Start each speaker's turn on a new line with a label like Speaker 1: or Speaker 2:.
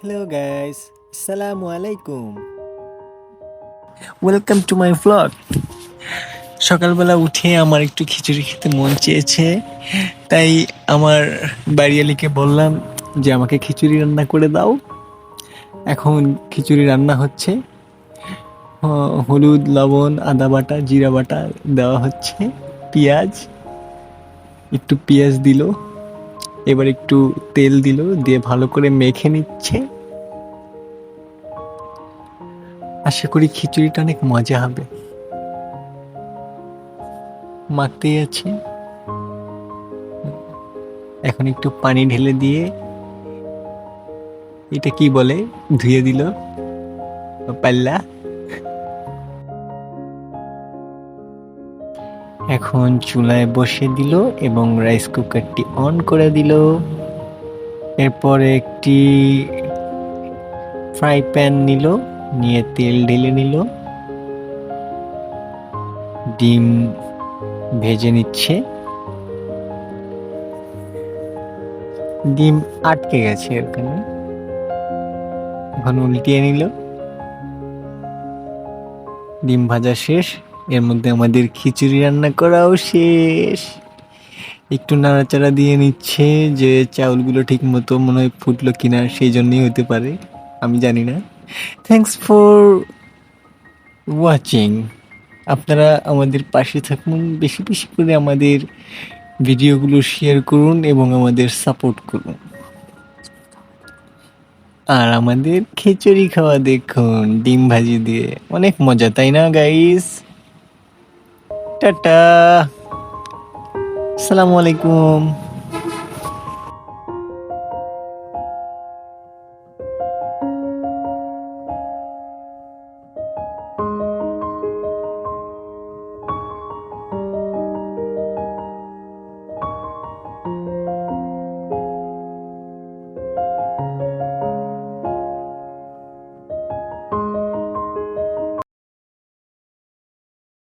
Speaker 1: Hello guys আসসালামু আলাইকুম welcome to my vlog সকালবেলা উঠে আমার একটু খিচুড়ি খেতে মন চেয়েছে, তাই আমার বাড়িয়ালিকে বললাম যে আমাকে খিচুড়ি রান্না করে দাও। এখন খিচুড়ি রান্না হচ্ছে। হলুদ, লবণ, আদা বাটা, জিরা বাটা দেওয়া হচ্ছে, পেঁয়াজ। একটু পেঁয়াজ দিল। এবার একটু তেল দিল, দিয়ে ভালো করে মেখে নিচ্ছে। আশা করি খিচুড়িটা অনেক মজা হবে। মাখতেই আছে। এখন একটু পানি ঢেলে দিয়ে এটা কি বলে, ধুয়ে দিল। পাল্লা। এখন চুলায় বসে দিল এবং রাইস কুকারটি অন করে দিল। এরপর একটি ফ্রাই প্যান নিল, নিয়ে তেল ঢেলে নিল। ডিম ভেজে নিচ্ছে। ডিম আটকে গেছে ওখানে এখন উল্টিয়ে নিল। ডিম ভাজা শেষ। এর মধ্যে আমাদের খিচুড়ি রান্না করাও শেষ। একটু নাড়াচাড়া দিয়ে নিচ্ছে যে চাউলগুলো ঠিক মতো মনে হয় ফুটলো কিনা সেই জন্যই হতে পারে, আমি জানি না। থ্যাংকস ফর ওয়াচিং আপনারা আমাদের পাশে থাকুন, বেশি বেশি করে আমাদের ভিডিওগুলো শেয়ার করুন এবং আমাদের সাপোর্ট করুন। আর আমাদের খিচুড়ি খাওয়া দেখুন, ডিম ভাজি দিয়ে। অনেক মজা, তাই না গাইস টাটা। আসসালামু আলাইকুম।